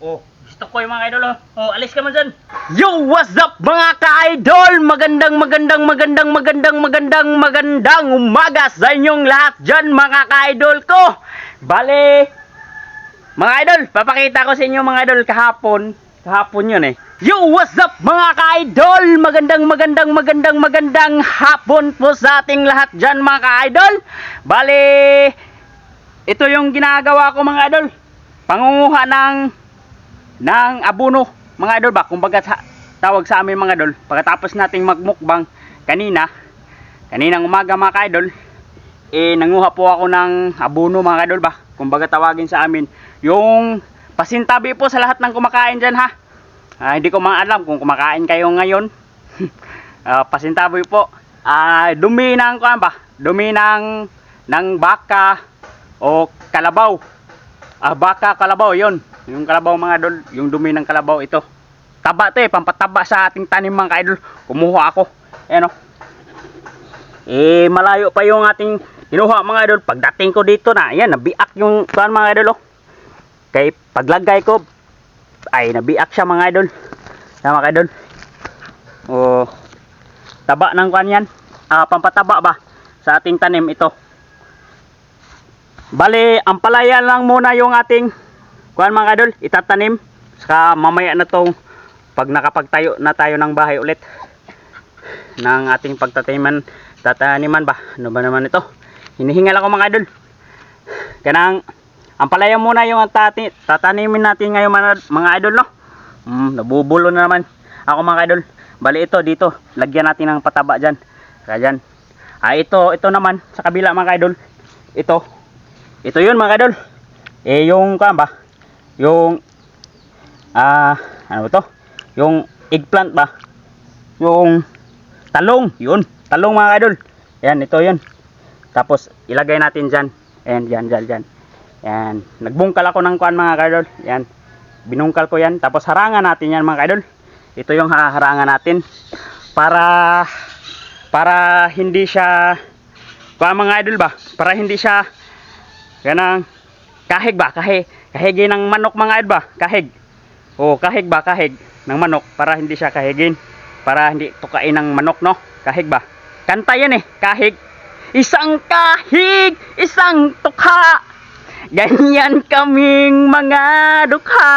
Oh, gusto ko yung mga idol oh. Oh, alis ka man dyan. Yo, what's up mga ka-idol? Magandang, magandang, magandang, magandang, magandang, magandang umaga sa inyong lahat dyan mga ka-idol ko. Bale, mga idol, papakita ko sa inyo mga idol kahapon. Kahapon yun eh. Yo, what's up mga ka-idol? Magandang, magandang, magandang, magandang hapon po sa ating lahat dyan mga ka-idol. Bale, ito yung ginagawa ko mga idol. Pangunguha ng ng abono mga idol ba? Kumbaga sa, tawag sa amin mga idol pagkatapos nating magmukbang kanina kaninang umaga mga ka-idol eh nanguha po ako ng abono mga idol ba? Kumbaga tawagin sa amin yung pasintabi po sa lahat ng kumakain dyan ha? Ah, hindi ko mga alam kung kumakain kayo ngayon. Ah, pasintabi po. Ah, dumi ng kuan ba? Dumi ng ng baka o kalabaw Ah, baka kalabaw, yon. Yung kalabaw mga idol, yung dumi ng kalabaw ito. Taba to eh, pampataba sa ating tanim mga idol. Kumuha ako. Ayan o. Eh, malayo pa yung ating kinuha mga idol. Pagdating ko dito na, ayan, nabiak yung kuan mga idol. Oh. Kay paglagay ko, ay nabiak siya mga idol. Ayan mga idol. Oh, taba ng kuan yan. Ah, pampataba ba sa ating tanim ito. Bale, ang palaya lang muna yung ating kuan mga idol, itatanim. Saka mamaya na tong pag nakapagtayo na tayo ng bahay ulit ng ating pagtataniman, tataniman ba? Ano ba naman ito? Hinihingal ako mga idol. Kanang ang palaya muna yung tati, tatanimin natin ngayon mga, mga idol no. Mm, nabubulo na naman ako mga idol. Bali ito dito, lagyan natin ng pataba diyan. Kaya dyan. Ah ito, ito naman sa kabila mga idol. Ito, ito yun mga kadol. Eh yung kan ba? Yung ah ano ba to? Yung eggplant ba? Yung talong, yun. Talong mga kadol. Yan, ito yun. Tapos ilagay natin diyan. And yan, yan, yan. Yan. Nagbungkal ako ng kuan mga kadol. Yan. Binungkal ko yan. Tapos harangan natin yan mga kadol. Ito yung harangan natin para para hindi siya kuan mga idol ba? Para hindi siya Ganang kahig ba? Kahig. Kahigin ng manok mga idol ba? Kahig. Oh, kahig ba? Kahig ng manok para hindi siya kahigin. Para hindi tukain ng manok, no? Kahig ba? Kanta yan eh. Kahig. Isang kahig, isang tukha. Ganyan kaming mga dukha.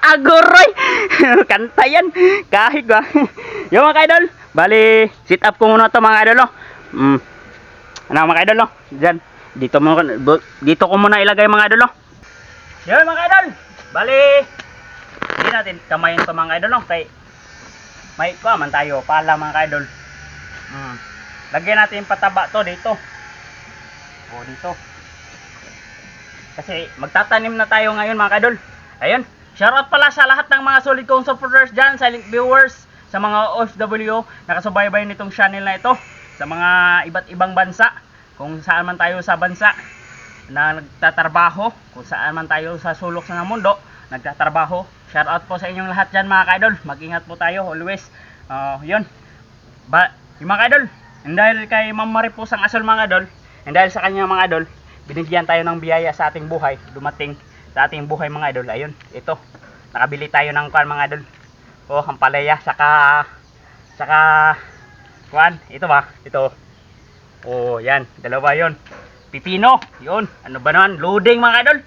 Agoroy. Kanta yan. Kahig ba? Yung mga idol. Bali, sit up ko muna to mga idol, no? Mm. Ano mga idol, no? Diyan. Dito mo dito ko muna ilagay mga idol. No? Yun mga idol. Bali hindi natin kamayin to mga idol no kay may ko man tayo pala mga idol. Mm. Lagyan natin pataba to dito. O dito. Kasi magtatanim na tayo ngayon mga idol. Ayun. Shoutout pala sa lahat ng mga solid kong supporters dyan, silent viewers, sa mga OFW nakasubaybay nitong channel na ito, sa mga iba't ibang bansa kung saan man tayo sa bansa na nagtatrabaho, kung saan man tayo sa sulok ng mundo nagtatrabaho. Shout out po sa inyong lahat dyan mga kaidol. Mag-ingat po tayo always. Uh, yun. Ba, yung mga kaidol, dahil kay Ma'am Maripos ang asol mga idol, and dahil sa kanya mga idol, binigyan tayo ng biyaya sa ating buhay, dumating sa ating buhay mga idol. Ayun, ito. Nakabili tayo ng kwan mga idol. Oh, ang palaya, saka saka kwan, ito ba? Ito. Oh, yan. Dalawa yon. Pipino. Yun. Ano ba naman? Loading mga idol.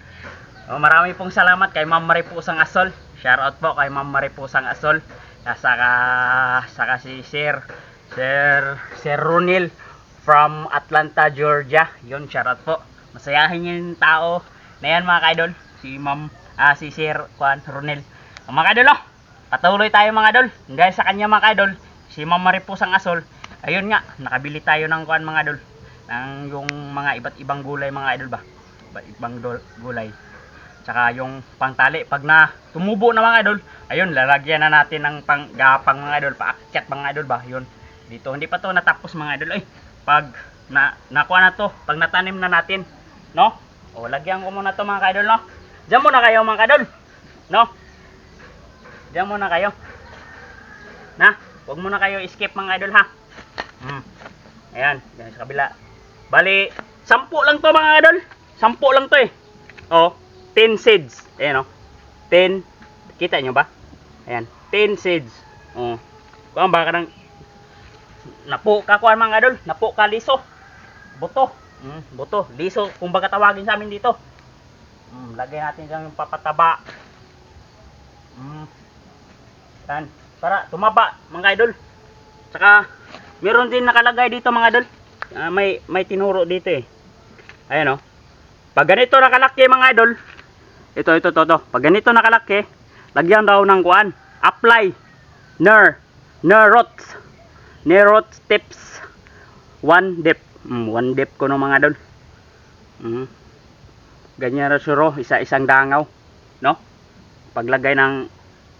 Oh, marami pong salamat kay Ma'am Maripusang Asol. Shout out po kay Ma'am Maripusang Asol. Saka, saka si Sir, Sir, Sir Runil from Atlanta, Georgia. Yun, shout out po. Masayahin yung tao na yan mga idol. Si Ma'am, ah, si Sir Juan Runil. Oh, mga idol, oh. Patuloy tayo mga idol. Dahil sa kanya mga idol, si Ma'am Maripusang Asol, ayun nga, nakabili tayo ng kuan mga idol. Ng yung mga iba't ibang gulay mga idol ba? Iba't ibang gulay. Tsaka yung pangtali, pag na tumubo na mga idol, ayun, lalagyan na natin ng panggapang mga idol, paakyat mga idol ba? Yun. Dito, hindi pa to natapos mga idol. Ay, pag na, nakuha na to, pag natanim na natin, no? O, lagyan ko muna to mga idol, no? Diyan muna kayo mga idol. No? Diyan muna kayo. Na, huwag muna kayo skip mga idol ha. Hmm. Ayan, yan sa kabila. Bali, sampu lang to mga idol. Sampu lang to eh. Oh, 10 seeds. Ayan oh. 10 Kita nyo ba? Ayan, 10 seeds. Oh. Kuan ba kanang napo ka kuan mga idol, napo ka liso. Buto. Mm, buto, liso kung baga tawagin sa amin dito. Mm, lagay natin dyan yung papataba. Mm. Yan, para tumaba mga idol. Saka meron din nakalagay dito mga idol. Ah, may may tinuro dito eh. Ayan oh. Pag ganito nakalaki mga idol, ito ito to to. Pag ganito nakalaki, lagyan daw ng kuan, apply ner nerot nerot tips one dip. Mm, one dip ko no mga idol. Mm. Ganyan ra suro, isa-isang dangaw, no? Paglagay ng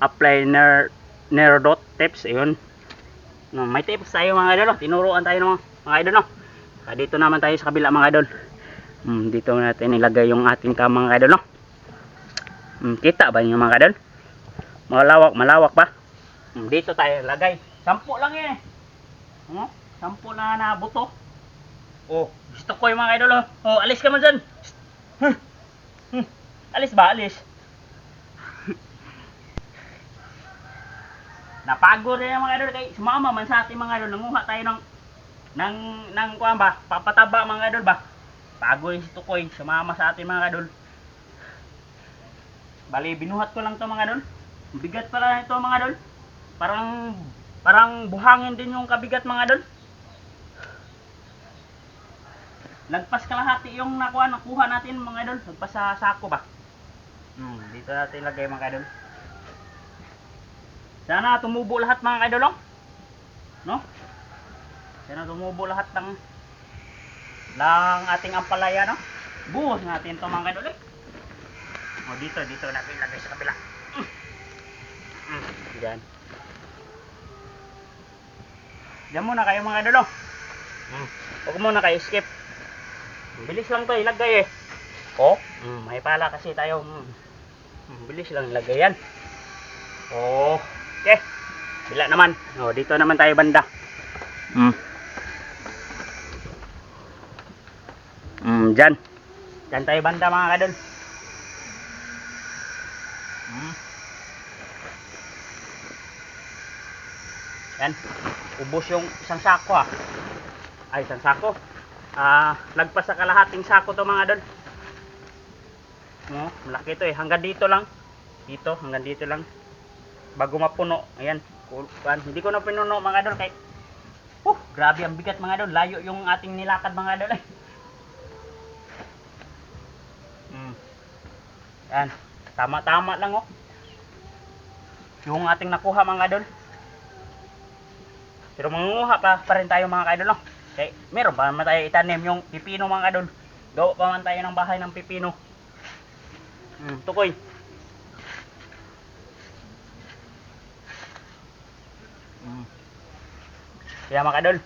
apply ner nerot tips, ayun. No, may tips tayo mga idol, oh. tinuruan tayo ng mga, idol, no? Ah, dito naman tayo sa kabila mga idol. Hmm, dito natin ilagay yung ating tamang idol, no? Hmm, kita ba yung mga idol? Malawak, malawak ba? Hmm, dito tayo lagay. Sampu lang eh. Hmm? Sampu na na buto. Oh, gusto ko yung mga idol, oh. Oh, alis ka man dyan. Hmm. Hmm. Alis ba? Alis. Napagod rin mga idol kay sumama man sa ating mga idol. Nanguha tayo ng ng ng kuan ba? Papataba mga idol ba? Pagod si Tukoy, sumama sa ating mga idol. Bali, binuhat ko lang to mga idol. Bigat pala ito mga idol. Parang parang buhangin din yung kabigat mga idol. Lagpas kalahati yung nakuha, nakuha natin mga idol. Lagpas sa sako ba? Hmm, dito natin lagay mga idol. Sana tumubo lahat mga idol, oh. no? Sana tumubo lahat ng ng ating ampalaya, no? Buhos natin to mga idol, eh. O, dito, dito natin ilagay sa kabila. Mm. Mm, Diyan. Diyan muna kayo mga idol, oh. Mm. Huwag muna kayo skip. Bilis lang to ilagay eh. Oh, mm, may pala kasi tayo. Mm. Mm, bilis lang ilagay yan. Oh, okay. Bila naman. Oh, dito naman tayo banda. Mm. Mm, dyan. Dyan tayo banda mga kadol. Mm. Yan. Ubos yung isang sako ah. Ay, isang sako. Ah, lagpas sa kalahating sako to mga dol. Oh, malaki to eh. Hanggang dito lang. Dito, hanggang dito lang. Bago mapuno. Ayan. Kuan. Hindi ko na pinuno mga dol kay Uh, grabe ang bigat mga dol. Layo yung ating nilakad mga dol. eh. Mm. Yan. Tama-tama lang oh. Yung ating nakuha mga dol. Pero mangunguha pa, pa rin tayo mga idol no. Okay, meron pa naman tayo itanim yung pipino mga idol. Gawa pa man tayo ng bahay ng pipino. Hmm, tukoy. Kaya mga idol.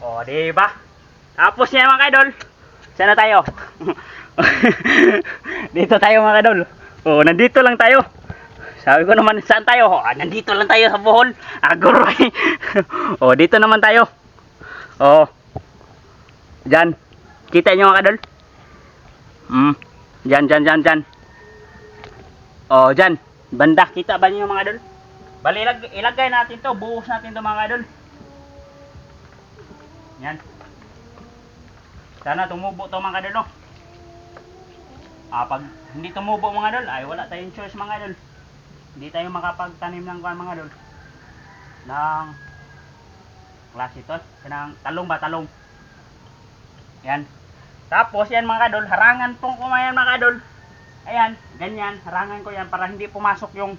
O, di ba? Tapos yan mga idol. Sana tayo. Dito tayo mga idol. O, nandito lang tayo. Sabi ko naman, saan tayo? Oh, nandito lang tayo sa Bohol. Aguroy. oh, dito naman tayo. Oh. Diyan. Kita nyo mga kadol? Hmm. Diyan, diyan, diyan, diyan. Oh, diyan. Banda. Kita ba niyo mga kadol? Bali, ilag ilagay natin to. Buhos natin to mga kadol. Yan. Sana tumubo to mga kadol. No? Ah, pag hindi tumubo mga kadol, ay wala tayong choice mga kadol hindi tayo makapagtanim ng mga dol ng klase to ng talong ba talong yan tapos yan mga dol harangan pong kumayan mga dol ayan ganyan. Harangan ko yan para hindi pumasok yung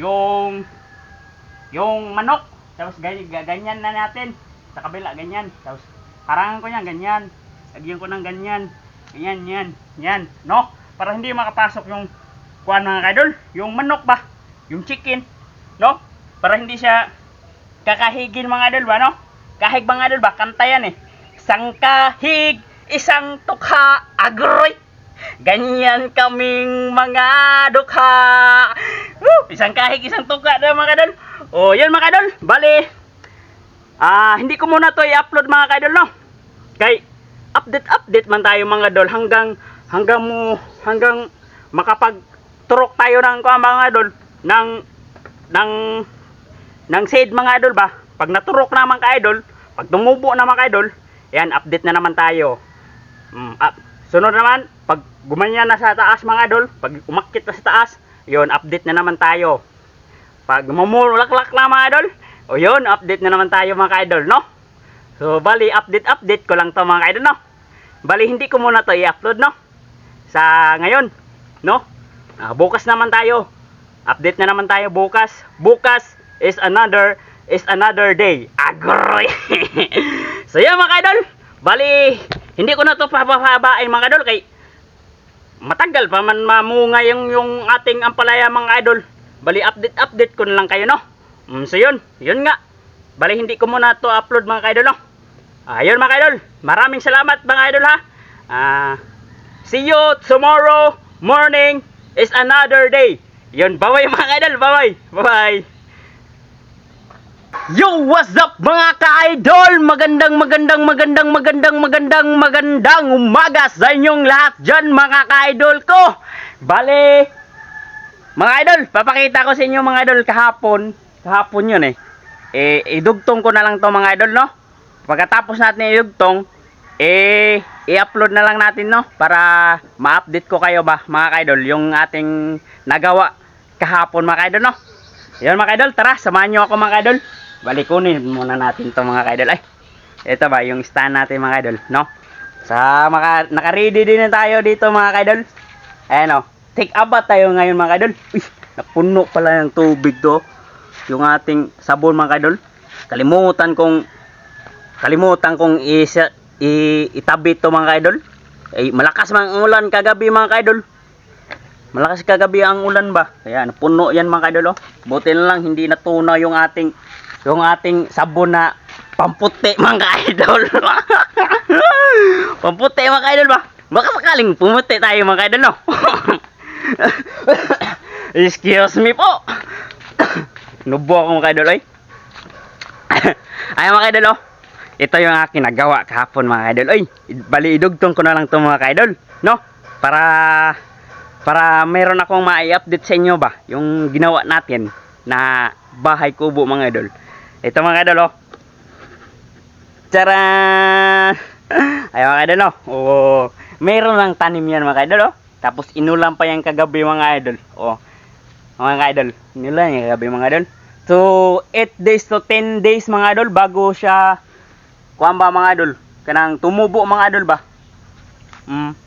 yung yung manok. Tapos ganyan, na natin. Sa kabila ganyan. Tapos harangan ko yan ganyan. Lagyan ko ng ganyan. Ganyan yan yan. No? Para hindi makapasok yung kuan mga kadol yung manok ba? Yung chicken, no? Para hindi siya kakahigin mga idol ba, no? Kahig mga idol ba, kanta yan eh. Isang kahig, isang tukha, agroy. Ganyan kaming mga dukha. Woo! Isang kahig, isang tukha na mga idol. O, yan mga idol. Bali, ah, hindi ko muna to i-upload mga idol, no? Kay, update-update man tayo mga idol hanggang hanggang mo hanggang makapag-turok tayo ng mga idol ng ng ng seed mga idol ba pag naturok naman ka idol pag tumubo naman ka idol yan update na naman tayo mm, up. Sunod naman pag gumanyan na sa taas mga idol pag umakit na sa taas yun update na naman tayo. Pag mamulaklak na mga idol o yun update na naman tayo mga idol no? So bali update update ko lang to mga idol no? Bali hindi ko muna to i-upload no? Sa ngayon no? Ah, bukas naman tayo. Update na naman tayo bukas. Bukas is another is another day. Agroy so yan mga idol. Bali hindi ko na to papahabain mga idol kay matagal pa man mamunga yung yung ating ampalaya mga idol. Bali update update ko na lang kayo no? Mm, so yun. Yun nga. Bali hindi ko muna to upload mga idol no? Ayun mga idol. Maraming salamat mga idol ha? Ah see you tomorrow morning. Is another day. Yun bye mga idol. Bye bye Yo, what's up mga ka-idol? Magandang, magandang, magandang, magandang, magandang, magandang umaga sa inyong lahat dyan mga ka-idol ko. Bale, mga idol, papakita ko sa inyo mga idol kahapon. Kahapon yun eh. Eh, idugtong ko na lang to mga idol, no? Pagkatapos natin idugtong, eh, i-upload na lang natin, no? Para ma-update ko kayo ba, mga ka-idol, yung ating nagawa kahapon mga ka-idol, no? Yan mga kaidol, tara, samahan nyo ako mga kaidol. Balik kunin muna natin to mga kaidol. Ay, ito ba, yung stand natin mga kaidol, no? Sa maka, naka-ready din tayo dito mga kaidol. Ayan o, take a bath tayo ngayon mga kaidol. Uy, napuno pala ng tubig to. Yung ating sabon mga kaidol. Kalimutan kong, kalimutan kong isa, i, itabi to mga kaidol. Eh, malakas mang ulan kagabi mga kaidol. Malakas kagabi ang ulan ba? Kaya napuno yan mga kaidol oh. Buti na lang hindi natunaw yung ating yung ating sabon na pamputi mga kaidol. pamputi mga kaidol ba? Baka sakaling pumuti tayo mga kaidol no. Excuse me po. Nubo ako mga kaidol ay. Ay mga kaidol oh. Ito yung aking nagawa kahapon mga kaidol. Ay, bali idugtong ko na lang to mga kaidol, no? Para para meron akong ma-update sa inyo ba? Yung ginawa natin na bahay kubo mga idol. Ito mga idol oh. Tara! Ay mga idol oh. Oh meron lang tanim yan mga idol oh. Tapos inulan pa yan kagabi mga idol oh. Mga idol inulan yan kagabi mga idol. So 8 days to 10 days mga idol bago siya kuhan ba mga idol? Kanang tumubo mga idol ba? Mm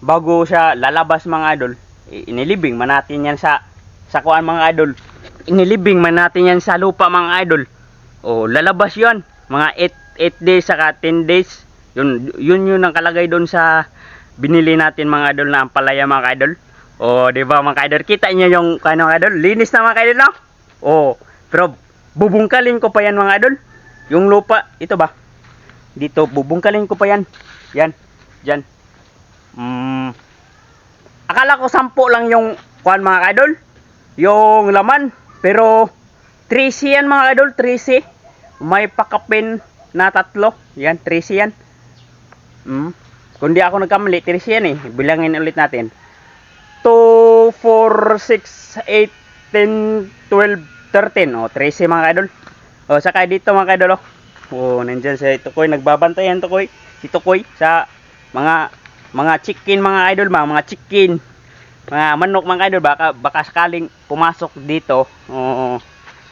bago siya lalabas mga idol, inilibing man natin yan sa sa kuan mga idol. Inilibing man natin yan sa lupa mga idol. O lalabas 'yon, mga 8 8 days saka 10 days. Yun yun yun ang kalagay doon sa binili natin mga idol na ampalaya mga idol. O di ba mga idol, kita niyo yung kano mga idol, linis na mga idol no? O pero bubungkalin ko pa yan mga idol. Yung lupa, ito ba? Dito bubungkalin ko pa yan. Yan. Diyan. Mm, akala ko sampo lang yung kuan mga idol. Yung laman. Pero 13 yan mga idol, 13. May pakapin na tatlo. Yan, 13 yan. Mm. Kung di ako nagkamali, 13 yan eh. Bilangin ulit natin. 2, 4, 6, 8, 10, 12, 13. O, 13 mga idol. O, saka dito mga idol. O, nandyan si Tukoy. Nagbabantay yan Tukoy. Si Tukoy sa mga mga chicken mga idol ba? Mga chicken. Mga manok mga idol baka baka sakaling pumasok dito. Oo.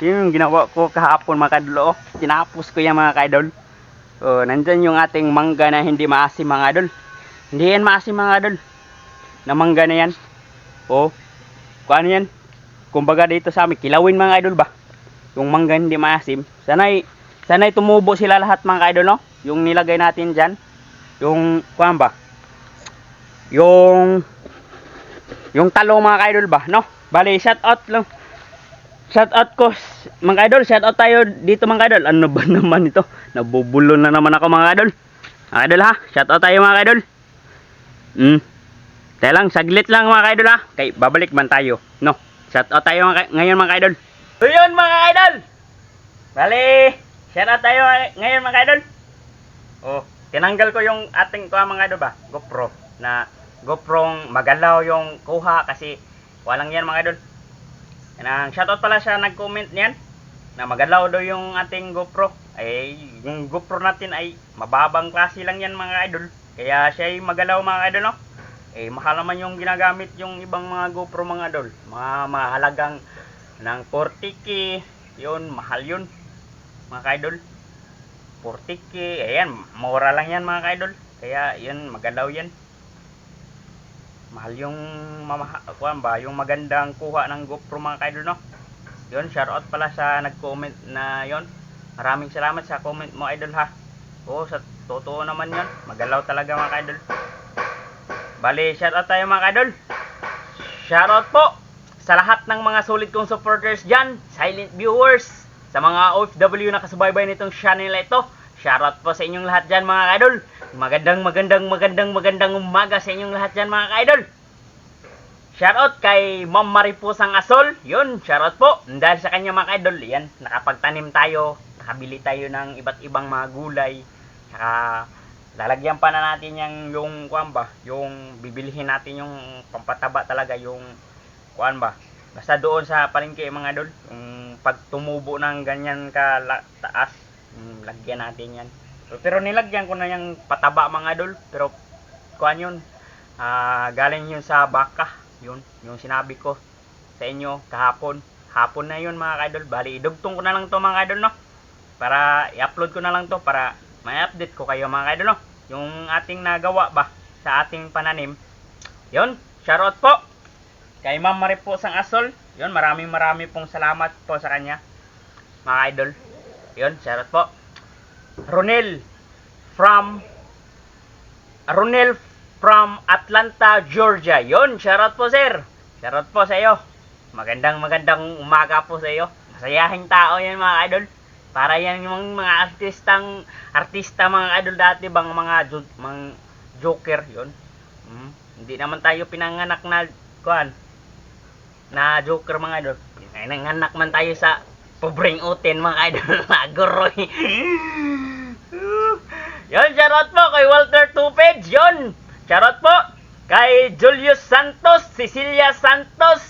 Yun yung ginawa ko kahapon mga idol. Oh tinapos ko yan mga idol oh nandyan yung ating mangga na hindi maasim mga idol. Hindi yan maasim mga idol. Na mangga na yan. Oh kung ano yan? Kumbaga dito sa amin kilawin mga idol ba? Yung mangga hindi maasim. Sanay sanay tumubo sila lahat mga idol no? Yung nilagay natin dyan. Yung kuan ba yung yung talong mga ka-idol ba no? Bali shout out lang. Shout out ko mga idol shout out tayo dito mga idol ano ba naman ito? Nabubulo na naman ako mga idol mga idol ha? Shout out tayo mga idol hmm. Kaya lang saglit lang mga idol ha? Kay babalik man tayo no? Shout out tayo mga, ngayon mga idol so yun mga idol bali shout out tayo ngayon mga idol oh tinanggal ko yung ating kuha mga idol ba? GoPro na GoPro magalaw yung kuha kasi walang yan mga idol. Yan ang shoutout pala siya nag-comment niyan na magalaw daw yung ating GoPro. Ay, yung GoPro natin ay mababang klase lang yan mga idol. Kaya siya ay magalaw mga idol no. Eh, mahal naman yung ginagamit yung ibang mga GoPro mga idol. Mga mahalagang ng 40k. Yun, mahal yun. Mga idol. 40k. Ayan, mura lang yan mga idol. Kaya yun, magalaw yan. Mahal yung mamaha, kuwan ba, yung magandang kuha ng GoPro mga idol no. Yun, shoutout pala sa nag-comment na yon. Maraming salamat sa comment mo idol ha. Oo, sa totoo naman yun. Magalaw talaga mga idol. Bali, shoutout tayo mga idol. Shoutout po sa lahat ng mga solid kong supporters dyan, silent viewers, sa mga OFW na kasubaybay nitong channel na ito. Shoutout po sa inyong lahat dyan mga idol. Magandang magandang magandang magandang umaga sa inyong lahat dyan mga idol. Shoutout kay Ma'am Maripusang Asol. Yun, shoutout po. Dahil sa kanya mga idol, yan, nakapagtanim tayo, nakabili tayo ng iba't ibang mga gulay. Saka, lalagyan pa na natin yung, yung, kuan ba, yung bibilihin natin yung pampataba talaga, yung, kuan ba, basta doon sa palengke mga idol, yung pag tumubo ng ganyan ka taas, yung lagyan natin yan. Pero nilagyan ko na yung pataba mga idol, pero kuan yun, Ah, galing yun sa baka. Yun, yung sinabi ko sa inyo kahapon. Hapon na yun mga idol. Bali, idugtong ko na lang to mga idol, no? Para i-upload ko na lang to para may update ko kayo mga idol, no? Yung ating nagawa ba sa ating pananim. Yun, shoutout po kay Ma'am Maripos ang Asol. Yun, maraming maraming pong salamat po sa kanya. Mga idol. Yun, shoutout po. Ronel from Ronel from Atlanta, Georgia. Yon, shoutout po sir. Shoutout po sa iyo. Magandang magandang umaga po sa iyo. Masayahing tao yan mga idol. Para yan yung mga artistang artista mga idol dati bang mga mga joker yon. Hmm. Hindi naman tayo pinanganak na kuan na joker mga idol. Pinanganak man tayo sa pobreng uten mga idol. Agoroy. Yon, shoutout po kay Walter Tuped. Yon, shoutout po kay Julius Santos, Cecilia Santos,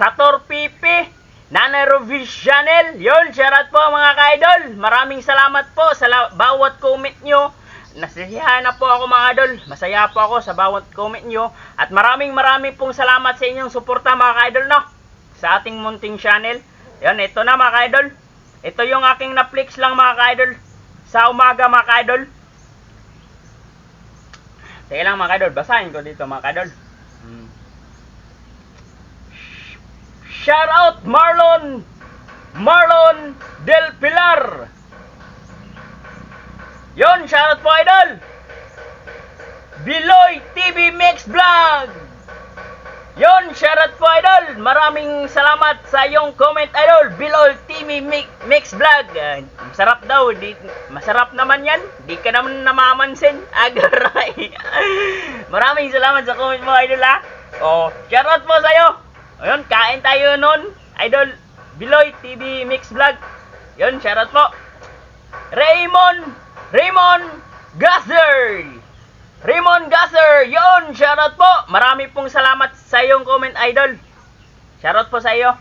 Sator Pipi, Nanay Rovis Chanel. Yon, shoutout po mga ka-idol. Maraming salamat po sa bawat comment nyo. Nasiyahan na po ako mga idol. Masaya po ako sa bawat comment nyo. At maraming maraming pong salamat sa inyong suporta mga ka-idol no. Sa ating munting channel. Yon, ito na mga ka-idol. Ito yung aking na-flex lang mga ka-idol. Sa umaga mga ka-idol. Sige lang mga kadol, basahin ko dito mga kadol. Hmm. Shout out Marlon Marlon Del Pilar. Yon, shout out po idol. Biloy TV Mix Vlog. Yon, shout out po idol. Maraming salamat sa iyong comment idol. Biloy TV Mix, Vlog. Ah, masarap daw, di, masarap naman yan. Di ka naman namamansin. Agaray. Maraming salamat sa comment mo idol ha. Oh, shout out po sa iyo. Ayun, kain tayo nun. Idol Biloy TV Mix Vlog. Yon, shout out po. Raymond Raymond Gasser. Raymond Gasser, yon, shoutout po. Marami pong salamat sa iyong comment, idol. Shoutout po sa iyo.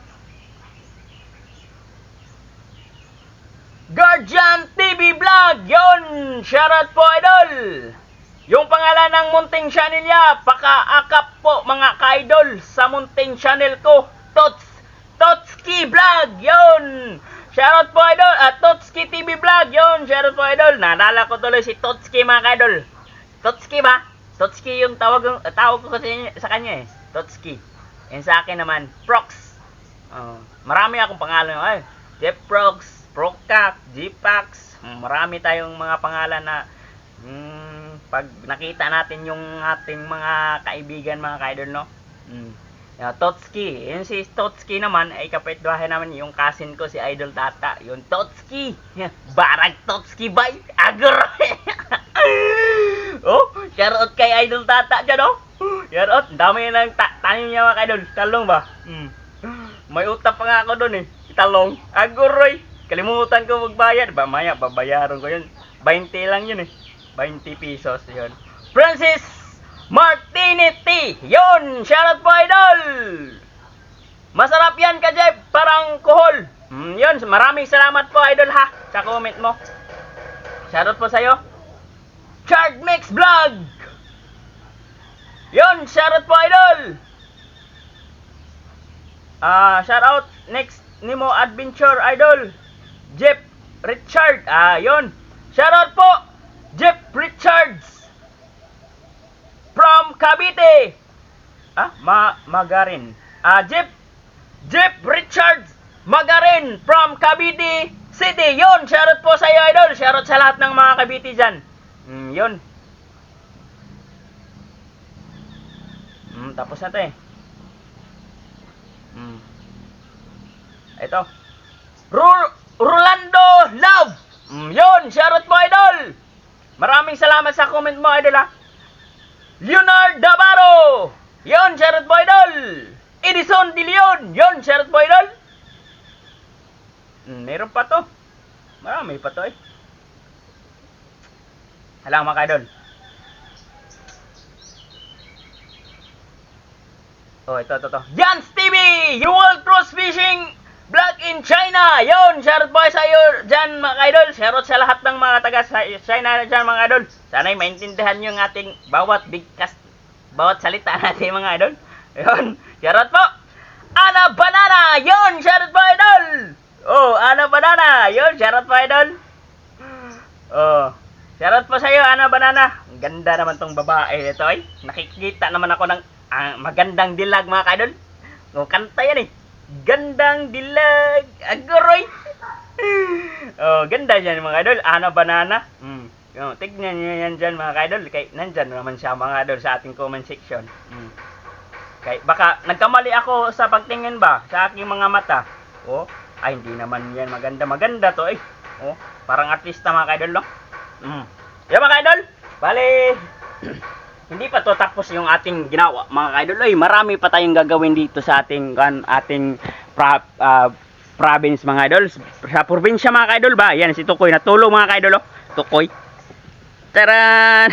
Guardian TV Vlog, yon, shoutout po, idol. Yung pangalan ng munting channel niya, pakaakap po mga ka-idol sa munting channel ko, Tots, Totski Vlog, yon. Shoutout po, idol. At Totski TV Vlog, yon. Shoutout po, idol. Naalala ko tuloy si Totski, mga ka-idol. Totski ba? Totski yung tawag, uh, tawag ko kasi sa kanya eh. Totski. Yan sa akin naman, Prox. Oh, marami akong pangalan. Ay, Jeff Prox, Procac, Gpax. Marami tayong mga pangalan na mm, pag nakita natin yung ating mga kaibigan, mga kaidol, no? Mm. Yeah, Totski. Yun si Totski naman, ay kapitbahay naman yung cousin ko, si Idol Tata. Yung Totski. Barag Totski bay. Agroy. oh, shoutout kay Idol Tata dyan, oh. Shoutout. Dami ng ta tanim niya mga idol. Talong ba? Mm. May utap pa nga ako doon eh. Talong. Agroy. Kalimutan ko magbayad. Ba, maya, babayaran ko yun. 20 lang yun eh. 20 pesos yun. Francis Martini Tea. Yun, shoutout po idol. Masarap yan ka Jeff, parang kohol. Mm, yun, maraming salamat po idol ha sa comment mo. Shoutout po sa'yo. Chard Mix Vlog. Yun, shoutout po idol. Ah, shoutout next Nemo Adventure Idol. Jeff Richard. Ah, yun. Shoutout po Jeff Richards from Cavite. Ah, ma Magarin. Ah, Jeff Jeff Richards Magarin from Cavite City. Yun, shoutout po sa iyo, idol. Shoutout sa lahat ng mga Cavite dyan. Mm, yun. Mm, tapos na to eh. Mm. Ito. Ru- Rolando Love. Mm, yun, shoutout po, idol. Maraming salamat sa comment mo, idol, ha. Leonard Davaro. Yun, shoutout po, idol. Edison De Leon. Yun, shoutout po, idol. Mm, meron pa to. Marami pa to, eh. Halang mga idol. Oh, ito, ito, ito. Jans TV! You World Cross Fishing Vlog in China! Yun! Shoutout po sa iyo dyan mga idol. Shoutout sa lahat ng mga taga China dyan mga idol. Sana'y maintindihan nyo yung ating bawat bigkas, bawat salita natin mga idol. Yun! Shoutout po! Ana Banana! Yun! Shoutout po idol! Oh, Ana Banana! Yun! Shoutout po idol! Oh, shoutout po sa iyo Ana Banana. Ang ganda naman tong babae nito ay. Nakikita naman ako ng ah, magandang dilag mga kaidol. O, kanta yan eh. Gandang dilag. Agoroy. oh, ganda yan mga idol. Ana banana. Mm. Oh, tignan niyo yan dyan mga idol. Kay, nandyan naman siya mga idol sa ating comment section. Mm. Kay, baka nagkamali ako sa pagtingin ba sa aking mga mata. Oh, ay hindi naman yan maganda. Maganda to eh. Oh, parang artista mga idol no. Mm. Yan mga idol. Bali, hindi pa to tapos yung ating ginawa mga kaidol ay marami pa tayong gagawin dito sa ating kan ating pra, ah, province mga idol sa probinsya mga kaidol ba yan si Tukoy natulong mga kaidol oh. Tukoy Taran!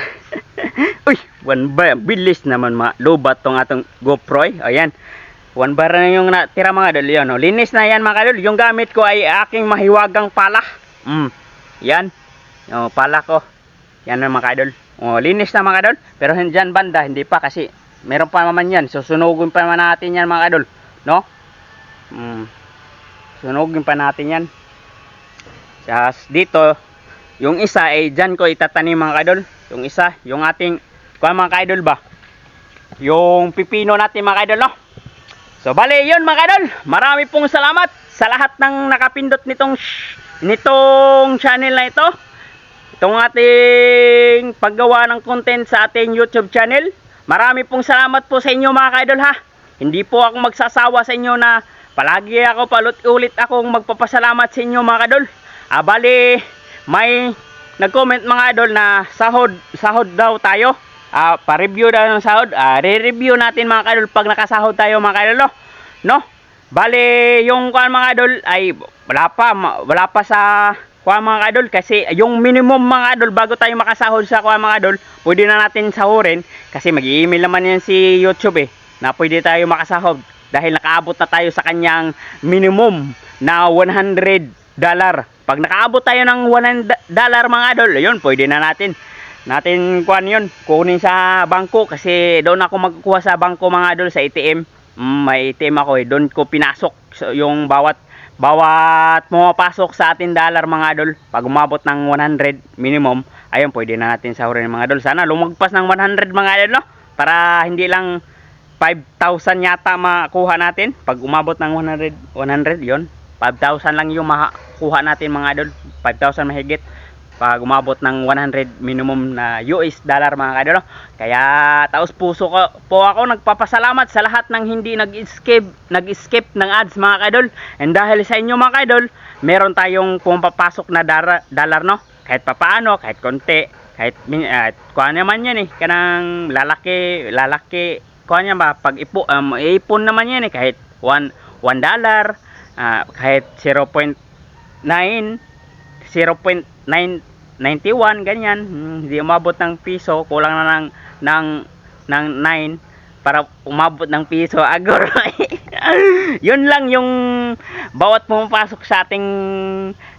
Uy, one bar. Bilis naman mga lubat tong atong GoPro. eh. Ayan. One bar na yung natira mga idol. Yan, oh. Linis na yan mga idol. Yung gamit ko ay aking mahiwagang pala. Mm. Yan. Oh, pala ko. Yan na mga idol. Oh, linis na mga idol. Pero dyan banda, hindi pa kasi meron pa naman yan. Susunugin pa naman natin yan mga idol. No? Mm. Sunugin pa natin yan. Tapos dito, yung isa ay dyan ko itatanim mga idol. Yung isa, yung ating, kuha mga idol ba? Yung pipino natin mga idol, no? So, bale, yun mga idol. Marami pong salamat sa lahat ng nakapindot nitong, nitong channel na ito itong ating paggawa ng content sa ating YouTube channel. Marami pong salamat po sa inyo mga kaidol ha. Hindi po ako magsasawa sa inyo na palagi ako palut-ulit akong magpapasalamat sa inyo mga kaidol. Ah, bali, may nag-comment mga idol na sahod, sahod daw tayo. Ah, pa-review daw ng sahod. Ah, re-review natin mga kaidol pag nakasahod tayo mga kaidol. No? no? Bali, yung kuan mga idol ay wala pa, wala pa sa kuha mga idol kasi yung minimum mga idol bago tayo makasahod sa kuha mga idol pwede na natin sahurin. Kasi mag-email naman yan si YouTube eh na pwede tayo makasahod. Dahil nakaabot na tayo sa kanyang minimum na 100 dollar. Pag nakaabot tayo ng 100 dollar mga idol yun pwede na natin. Natin kuan yun kunin sa bangko. Kasi doon ako magkukuha sa bangko mga idol sa ATM mm, may ATM ako eh doon ko pinasok so, yung bawat bawat pumapasok sa atin dollar mga idol pag umabot ng 100 minimum ayun pwede na natin sahurin mga idol. Sana lumagpas ng 100 mga idol no? Para hindi lang 5,000 yata makuha natin. Pag umabot ng 100 100 yon 5,000 lang yung makuha natin mga idol. 5,000 mahigit pag umabot ng 100 minimum na US dollar mga no? kaya taos puso ko po ako nagpapasalamat sa lahat ng hindi nag-escape nag-escape ng ads mga idol and dahil sa inyo mga idol meron tayong pumapasok na dollar no? Kahit papaano kahit konti kahit uh, kuha naman yan eh. Kanang lalaki lalaki kuha niya ba? Pag ipo um, ipon naman yan eh. Kahit 1 1 dollar ah, kahit 0.9 0.991 ganyan. Hmm, hindi umabot ng piso. Kulang na ng ng ng 9 para umabot ng piso. Agor. Yun lang yung bawat pumapasok sa ating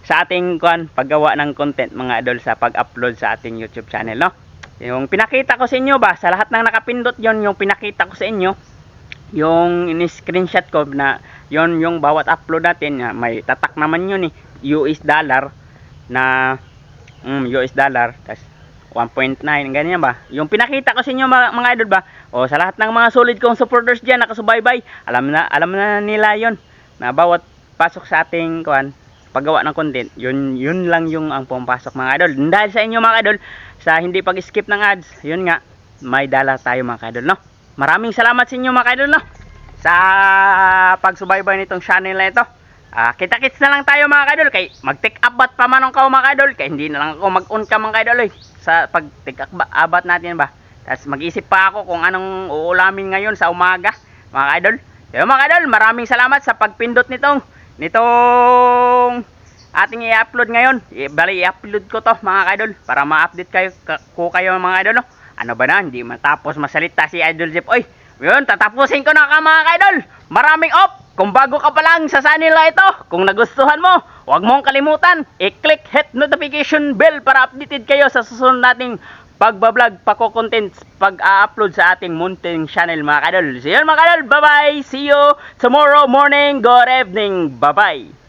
sa ating kuan paggawa ng content mga idol sa pag-upload sa ating YouTube channel, no? Yung pinakita ko sa inyo ba, sa lahat ng nakapindot yon yung pinakita ko sa inyo, yung in-screenshot ko na yon yung bawat upload natin, may tatak naman yun eh, US dollar na mm, US dollar, tas 1.9, ganyan ba? Yung pinakita ko sa inyo mga, mga idol ba, o sa lahat ng mga solid kong supporters diyan nakasubaybay, alam na alam na nila yon na bawat pasok sa ating kuan paggawa ng content, yun yun lang yung ang pumapasok mga idol. Dahil sa inyo mga idol, sa hindi pag-skip ng ads, yun nga, may dala tayo mga idol, no? Maraming salamat sa inyo mga idol, no? Sa pagsubaybay nitong channel na ito. Ah, kita-kits na lang tayo mga idol kay mag-take abat pa man ang kao mga idol kay hindi na lang ako mag-on ka mga idol eh, sa pag-take abat natin ba. Tapos mag-isip pa ako kung anong uulamin ngayon sa umaga mga idol. Kaya mga idol, maraming salamat sa pagpindot nitong nitong ating i-upload ngayon. I- Bali, i-upload ko to mga idol para ma-update kayo ka- ko kayo mga idol. No? Ano ba na, hindi matapos masalita si Idol Jeff. Oy, yun, tatapusin ko na ka mga idol. Maraming op! Kung bago ka pa lang sa sanila ito, kung nagustuhan mo, huwag mong kalimutan, i-click hit notification bell para updated kayo sa susunod nating pagbablog, pako-contents, pag-upload sa ating munting channel mga kadol. So yun mga kadol, bye-bye! See you tomorrow morning, good evening, bye-bye!